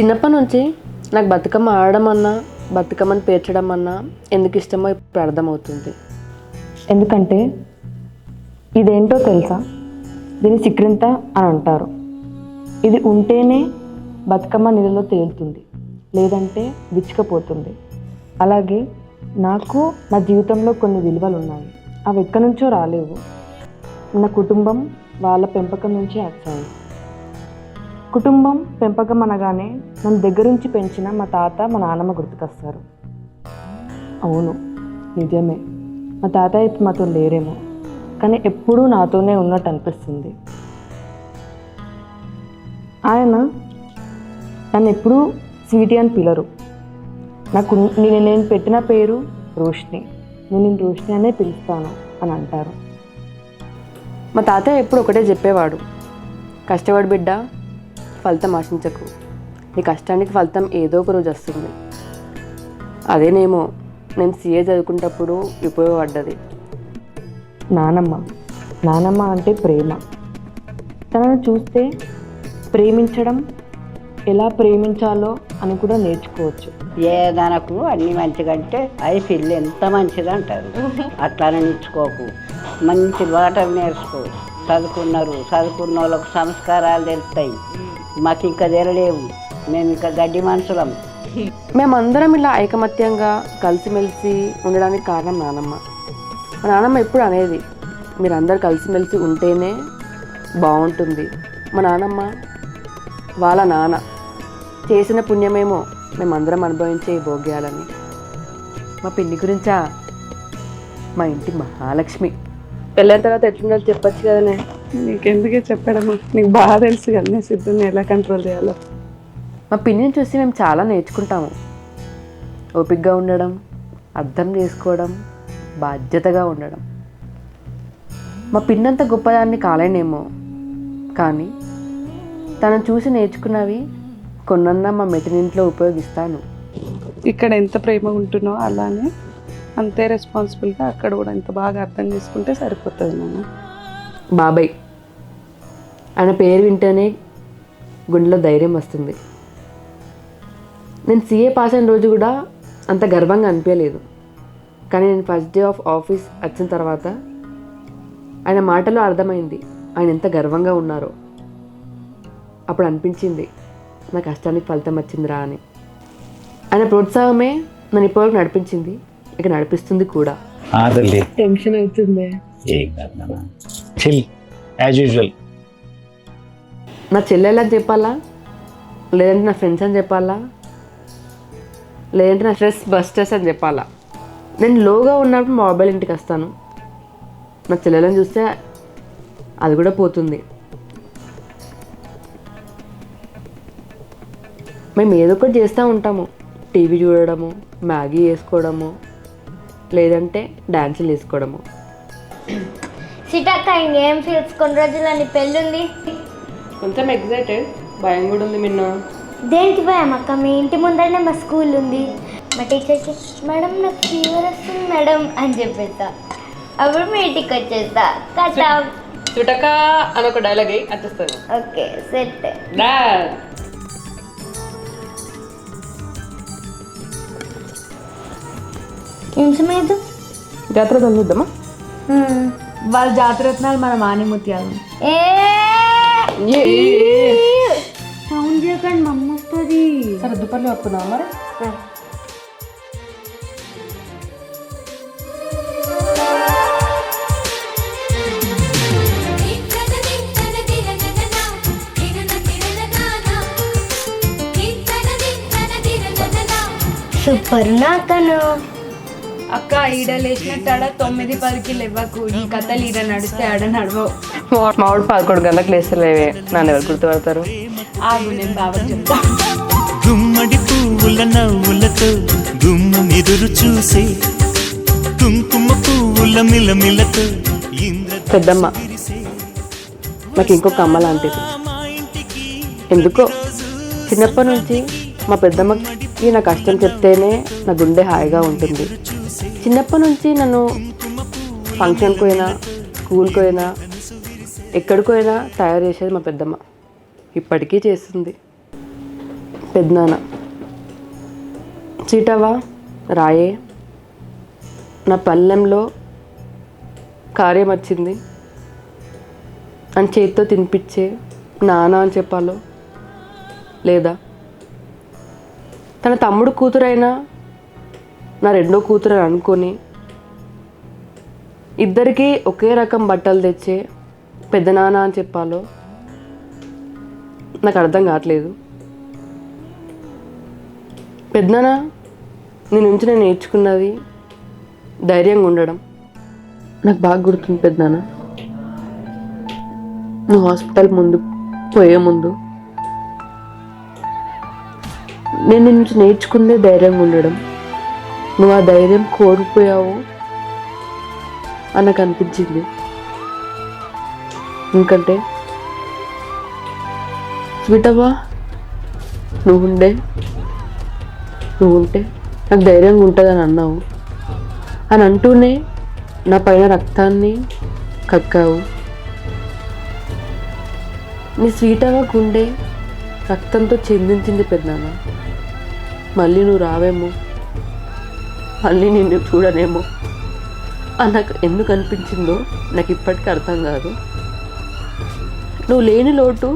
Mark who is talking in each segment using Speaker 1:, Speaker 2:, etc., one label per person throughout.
Speaker 1: చిన్నప్పటి నుంచి నాకు బతుకమ్మ ఆడడం అన్నా బతుకమ్మని పేర్చడం అన్నా ఎందుకు ఇష్టమో ఇప్పుడు అర్థమవుతుంది. ఎందుకంటే ఇదేంటో తెలుసా? దీన్ని సిక్రింత అని అంటారు. ఇది ఉంటేనే బతుకమ్మ నీళ్ళలో తేలుతుంది లేదంటే విచ్చుకపోతుంది. అలాగే నాకు నా జీవితంలో కొన్ని విలువలు ఉన్నాయి అవి ఎక్కడి నుంచో రాలేవు. నా కుటుంబం వాళ్ళ పెంపకం నుంచే వచ్చాయి కుటుంబం పెంపకం అనగానే నన్ను దగ్గర నుంచి పెంచిన మా తాత మా నాన్నమ్మ గుర్తుకొస్తారు. అవును నిజమే. మా తాతయ్య ఇప్పుడు మాతో లేరేమో కానీ ఎప్పుడూ నాతోనే ఉన్నట్టు అనిపిస్తుంది. ఆయన నన్ను ఎప్పుడూ స్వీటీ అని పిలరు. నాకు నేను నేను పెట్టిన పేరు రోష్ని. నేను నేను రోష్ని అనే పిలుస్తాను అని అంటారు. మా తాతయ్య ఎప్పుడు ఒకటే చెప్పేవాడు. కష్టపడి బిడ్డ ఫలితం ఆశించకు. నీ కష్టానికి ఫలితం ఏదో ఒక రోజు వస్తుంది. అదేనేమో నేను సీఏ చదువుకునేటప్పుడు ఉపయోగపడ్డది. నానమ్మ. నానమ్మ అంటే ప్రేమ. తనను చూస్తే ప్రేమించడం ఎలా ప్రేమించాలో అని కూడా నేర్చుకోవచ్చు.
Speaker 2: ఏ దానకు అన్ని మంచిగంటే అది పిల్లి ఎంత మంచిది అంటారు. అట్లానే నిచ్చుకోకు మంచి వాటర్ నేర్చుకో. చదువుకున్నారు. చదువుకున్న వాళ్ళకు సంస్కారాలు తెలుస్తాయి. మాకు ఇంకా తెరలేవు. మేము ఇంకా గడ్డి మనుషులం.
Speaker 1: మేమందరం ఇలా ఐకమత్యంగా కలిసిమెలిసి ఉండడానికి కారణం నానమ్మ. మా నానమ్మ ఎప్పుడు అనేది మీరందరూ కలిసిమెలిసి ఉంటేనే బాగుంటుంది. మా నానమ్మ వాళ్ళ నాన్న చేసిన పుణ్యమేమో మేమందరం అనుభవించే ఈ భోగ్యాలని. మా పిన్ని గురించా? మా ఇంటి మహాలక్ష్మి. పెళ్ళైన తర్వాత ఎట్లుండాలి చెప్పచ్చు కదనే.
Speaker 3: నీకెందుకే చెప్పడం నీకు బాగా తెలుసు కదా నేను సిద్ధుని ఎలా కంట్రోల్ చేయాలో.
Speaker 1: మా పిన్నిని చూసి మేము చాలా నేర్చుకుంటాము. ఓపికగా ఉండడం అర్థం చేసుకోవడం బాధ్యతగా ఉండడం. మా పిన్నంత గొప్పదాన్ని కాలేనేమో. కానీ తనను చూసి నేర్చుకున్నవి కొన్నన్నా మా మెటినింట్లో ఉపయోగిస్తాను.
Speaker 3: ఇక్కడ ఎంత ప్రేమ ఉంటున్నావు అలానే అంతే రెస్పాన్సిబుల్గా అక్కడ కూడా ఎంత బాగా అర్థం చేసుకుంటే సరిపోతుంది నాన్న.
Speaker 1: బాబాయ్. ఆయన పేరు వింటేనే గుండెలో ధైర్యం వస్తుంది. నేను సీఏ పాస్ అయిన రోజు కూడా అంత గర్వంగా అనిపించలేదు. కానీ నేను ఫస్ట్ డే ఆఫ్ ఆఫీస్ వచ్చిన తర్వాత ఆయన మాటలో అర్థమైంది ఆయన ఎంత గర్వంగా ఉన్నారో. అప్పుడు అనిపించింది నా కష్టానికి ఫలితం వచ్చిందిరా అని. ఆయన ప్రోత్సాహమే నన్ను ఇప్పటివరకు నడిపించింది ఇక నడిపిస్తుంది కూడా. టెన్షన్ అవుతుంది?
Speaker 4: చిల్ యాజ్ యూజువల్
Speaker 1: నా చెల్లెళ్ళని చెప్పాలా? లేదంటే నా ఫ్రెండ్స్ అని చెప్పాలా? లేదంటే నా స్ట్రెస్ బస్టర్స్ అని చెప్పాలా? నేను లోగా ఉన్నప్పుడు మొబైల్ ఇంటికి వస్తాను. నా చెల్లెలని చూస్తే అది కూడా పోతుంది. మేము ఏదో ఒకటి చేస్తూ ఉంటాము. టీవీ చూడడము మ్యాగీ వేసుకోవడము లేదంటే డ్యాన్సులు వేసుకోవడము.
Speaker 5: సిటక్క ఇంకేం ఫీల్స్ కొన్ని రోజులు నీ పెళ్ళుంది?
Speaker 1: కొంచెం ఎగ్జైటెడ్ భయం కూడా ఉంది మిన్న.
Speaker 5: దేనికి భయం అక్క? మీ ఇంటి ముందరనే మా స్కూల్ ఉంది. మా టీచర్కి మేడం నాకు ఫీవర్ వస్తుంది మేడం అని చెప్పేస్తా. అప్పుడు మీ ఇంటికి వచ్చేస్తా. కథ.
Speaker 1: చుటక అని ఒక డైలాగ్ వచ్చేస్తాను.
Speaker 5: Okay set. ఏం సమయదు
Speaker 1: జాతర చూద్దామా?
Speaker 6: వాళ్ళ జాతరత్నాలు మన మానిముత్యాలు
Speaker 5: సౌండ్ చేయకండి మమ్మ వస్తుంది.
Speaker 1: సరే దుప్పట్లు కప్పుకుందాం మరి?
Speaker 5: సూపర్ నాకను.
Speaker 6: అక్క ఈడ లేచినట్టు ఆడ తొమ్మిది పదికి లేవ్వకు ఈ కథలు ఈడ నడిస్తే ఆడ నడవవు.
Speaker 1: మామిడి పదకొండు గంటలకు లేస్తలేవే. నన్ను ఎవరు గుర్తుపడతారు?
Speaker 6: ఆగు నేను బాగా చెప్తా.
Speaker 7: గుమ్మడి పువ్వుల నవ్వులతో గుమ్ము ఎదురు చూసే కుంకుమ పువ్వుల మిలమిలతో ఇంద్ర
Speaker 1: పెద్దమ్మ నాకు ఇంకొక అమ్మ లాంటిది. ఎందుకో? చిన్నప్పటి నుంచి మా పెద్దమ్మకి నా కష్టం చెప్తేనే నా గుండె హాయిగా ఉంటుంది. చిన్నప్పటి నుంచి నన్ను ఫంక్షన్కి పోయినా స్కూల్కి పోయినా ఎక్కడికి పోయినా తయారు చేసేది మా పెద్దమ్మ. ఇప్పటికీ చేస్తుంది. పెద్దనాన్న. చీటవా రాయే నా పల్లెంలో కార్యం వచ్చింది. అని చేతితో తినిపించే నాన్న అని చెప్పాలో లేదా? తన తమ్ముడు కూతురైనా నా రెండో కూతురు అని అనుకొని ఇద్దరికీ ఒకే రకం బట్టలు తెచ్చే పెద్దనాన్న అని చెప్పాలో నాకు అర్థం కావట్లేదు. పెద్దనాన్న నీ నుంచి నేను నేర్చుకున్నది ధైర్యంగా ఉండడం. నాకు బాగా గుర్తుంది పెద్దనాన్న నువ్వు హాస్పిటల్ ముందు పోయే ముందు నేను నుంచి నేర్చుకుందే ధైర్యంగా ఉండడం. నువ్వు ఆ ధైర్యం కోల్పోయావు అని నాకు అనిపించింది ఎందుకంటే స్వీటమ్మా నువ్వు ఉండే. నువ్వు ఉంటే నాకు ధైర్యంగా ఉంటుందని అన్నావు. అని అంటూనే నా పైన రక్తాన్ని కక్కావు. నీ స్వీటవ్వ గుండె రక్తంతో చెందించింది పెద్దనాన్న. మళ్ళీ నువ్వు రావేమో. మళ్ళీ నిన్ను చూడనేమో. అని నాకు ఎందుకు అనిపించిందో నాకు ఇప్పటికీ అర్థం కాదు. నువ్వు లేని లోటు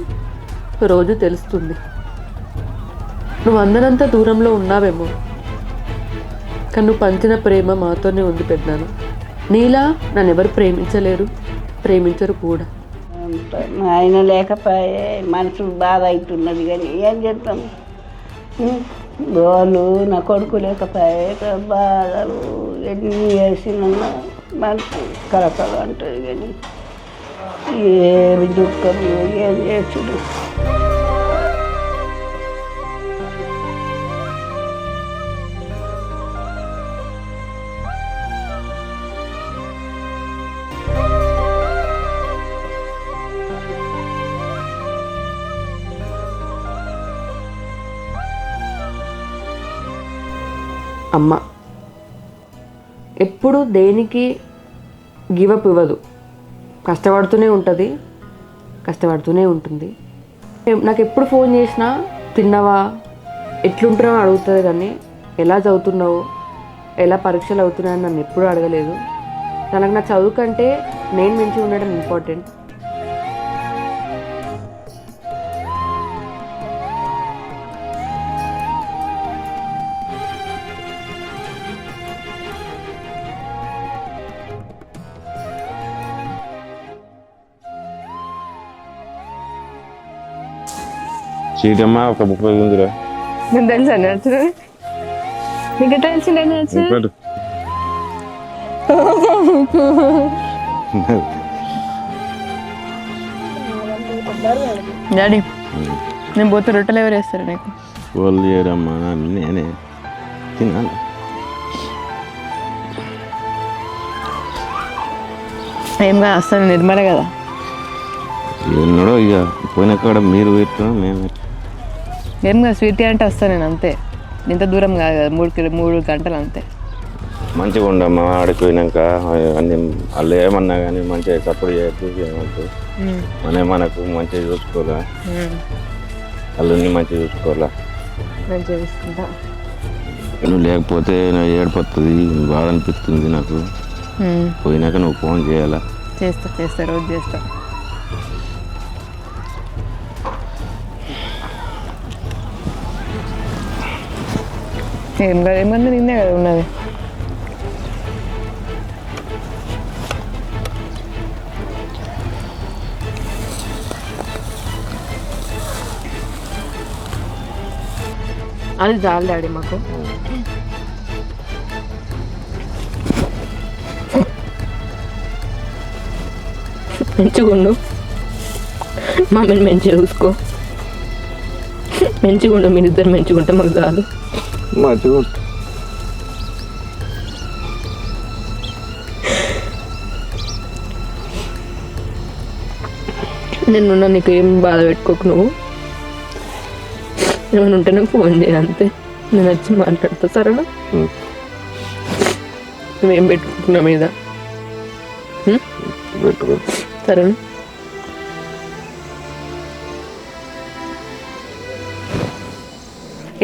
Speaker 1: రోజు తెలుస్తుంది. నువ్వు అందరంత దూరంలో ఉన్నావేమో. కానీ నువ్వు పంచిన ప్రేమ మాతోనే ఉంది పెద్దను నీలా నన్ను ఎవరు ప్రేమించలేరు ప్రేమించరు కూడా.
Speaker 2: ఆయన లేకపోయే మనసు బాధ అవుతున్నది కానీ ఏం చేస్తాం గోలు నా కొడుకు లేకపోయే బాధలు ఎన్ని వేసినా మనకు కలకల అంటుంది కానీ ఏమి దుఃఖం ఏం చేసుడు
Speaker 1: అమ్మ. ఎప్పుడు దేనికి గివప్ ఇవ్వదు. కష్టపడుతూనే ఉంటుంది. కష్టపడుతూనే ఉంటుంది. నాకు ఎప్పుడు ఫోన్ చేసినా తిన్నావా? ఎట్లుంటున్నావు అడుగుతుంది కానీ ఎలా చదువుతున్నావు? ఎలా పరీక్షలు అవుతున్నాయని నన్ను ఎప్పుడూ అడగలేదు. తనకు నా చదువు కంటే నేను మంచిగా ఉండడం ఇంపార్టెంట్
Speaker 8: చీటమ్మా ఒక ముప్పై ఉందిరా
Speaker 6: నేను తెలుసా నచ్చిన నీకు తెలిసి నేను నచ్చిన
Speaker 8: పెట్టు
Speaker 6: డాడీ నేను పోతే రొట్టెలు ఎవరు వేస్తారు నీకు
Speaker 8: వాళ్ళు చేయడమ్మా నేనే తిన్నాను
Speaker 6: ఏం కాదు వస్తాను నిర్మల కదా
Speaker 8: ఎన్నడో ఇక పోయిన కాడ మీరు పెట్టినా మేము పెట్టినా.
Speaker 6: ఏం కాదు స్వీట్ అంటే వస్తాను నేను అంతే. ఇంత దూరం కాదు కదా మూడు కిలో మూడు గంటలు అంతే.
Speaker 8: మంచిగా ఉండమ్మా ఆడికి పోయినాక అన్ని వాళ్ళు ఏమన్నా కానీ మంచిగా సపోర్ట్ చేయొద్దు ఏమంటారు మన మనకు మంచిగా చూసుకోవాలా? వాళ్ళని మంచిగా చూసుకోవాలా?
Speaker 6: మంచిగా చూసుకుంటా.
Speaker 8: నువ్వు లేకపోతే నా ఏడిపోతుంది బాధ అనిపిస్తుంది నాకు. పోయినాక నువ్వు ఫోన్ చేయాలా?
Speaker 6: చేస్తా చేస్తా రోజు చేస్తా. ఏం కాదు ఏమన్నా నిన్నే కదా ఉన్నది.
Speaker 1: అది చాలు డాడీ మాకు. మంచిగుండు మమ్మల్ని మంచిగా చూసుకో. మంచిగుండు మీరిద్దరు మంచిగుంటే మాకు చాలు.
Speaker 8: మంచిగా
Speaker 1: నేను నీకు ఏం బాధ పెట్టుకోకు నువ్వు? ఏమైనా ఉంటే నాకు ఫోన్ చేయి అంతే. నేను వచ్చి మాట్లాడతా సరేనా. నువ్వేం పెట్టుకుంటున్నా మీద? సరేనా?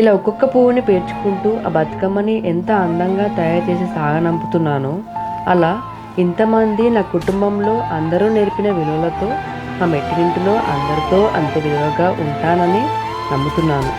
Speaker 1: ఇలా ఒక్కొక్క పువ్వుని పేర్చుకుంటూ ఆ బతుకమ్మని ఎంత అందంగా తయారు చేసి సాగనంపుతున్నానో అలా ఇంతమంది నా కుటుంబంలో అందరూ నేర్పిన విలువలతో మా మెట్టినింటిలో అందరితో అంత విలువగా ఉంటానని నమ్ముతున్నాను.